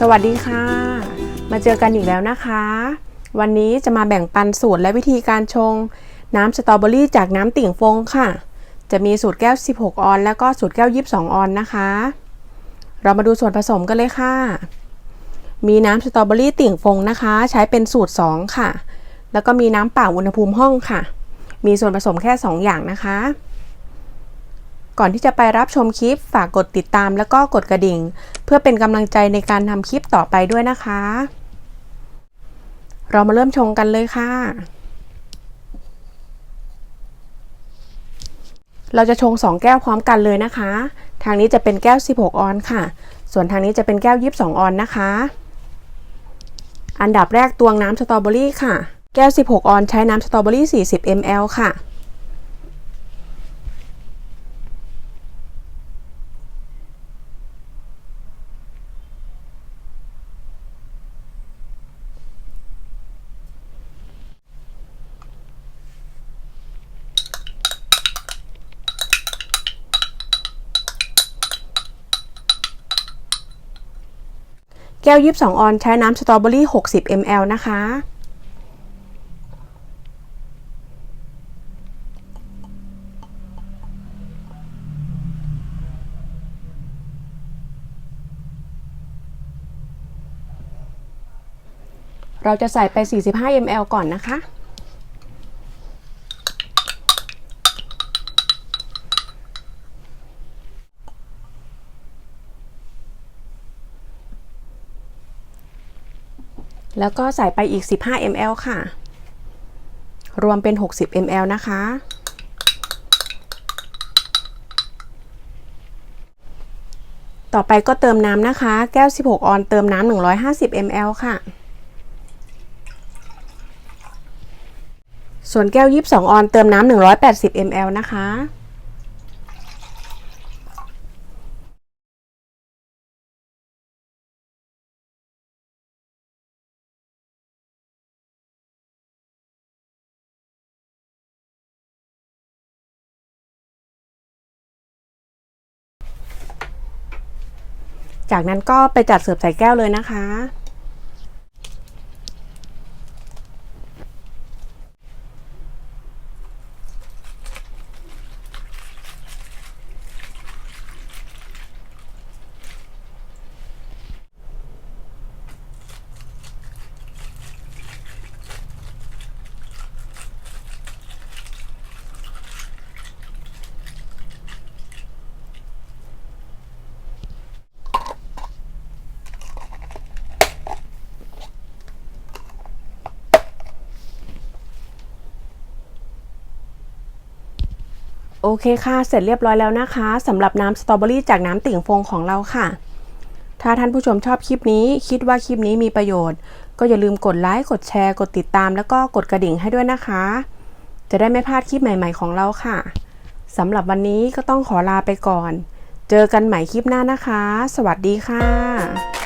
สวัสดีค่ะ มาเจอกันอีกแล้วนะคะ วันนี้จะมาแบ่งปันสูตรและวิธีการชง น้ำสตรอเบอรี่จากน้ำติ่งฟงค่ะ จะมีสูตรแก้ว 16 ออน แล้วก็สูตรแก้ว 22 ออนนะคะ เรามาดูส่วนผสมกันเลยค่ะ มีน้ำสตรอเบอรี่ติ่งฟงนะคะ ใช้เป็นสูตร 2 ค่ะ แล้วก็มีน้ำเปล่าอุณหภูมิห้องค่ะ มีส่วนผสมแค่ 2 อย่างนะคะ ก่อนที่จะไปรับชมคลิปฝากกดติดตามแล้วก็กดกระดิ่ง เพื่อเป็นกำลังใจในการทำคลิปต่อไปด้วยนะคะ เรามาเริ่มชงกันเลยค่ะ เราจะชง 2 แก้วพร้อมกันเลยนะคะ ทางนี้จะเป็นแก้ว 16 ออนค่ะ ส่วนทางนี้จะเป็นแก้ว 22 ออนนะคะ อันดับแรกตวงน้ำสตรอเบอรี่ค่ะ แก้ว 16 ออนใช้น้ำสตรอเบอรี่ 40 ml ค่ะ แก้ว22ออนใช้น้ำสตรอเบอรี่ 60 ml นะคะ เราจะใส่ไป 45 ml ก่อนนะคะ แล้วก็ใส่ไปอีก 15 ml ค่ะ รวมเป็น 60 ml นะคะ ต่อไปก็เติมน้ำนะคะ แก้ว 16 ออนเติมน้ำ150 ml ค่ะ ส่วนแก้ว 22 ออนเติมน้ำ180 ml นะคะ จากนั้นก็ไปจัดเสิร์ฟใส่แก้วเลยนะคะ โอเคค่ะ เสร็จเรียบร้อยแล้วนะคะสำหรับน้ำสตรอเบอรี่จากน้ำติ่งฟงของเราค่ะ ถ้าท่านผู้ชมชอบคลิปนี้ คิดว่าคลิปนี้มีประโยชน์ ก็อย่าลืมกดไลค์ กดแชร์ กดติดตาม แล้วก็กดกระดิ่งให้ด้วยนะคะ จะได้ไม่พลาดคลิปใหม่ ๆ ของเราค่ะสำหรับวันนี้ก็ต้องขอลาไปก่อน เจอกันใหม่คลิปหน้านะคะ สวัสดีค่ะ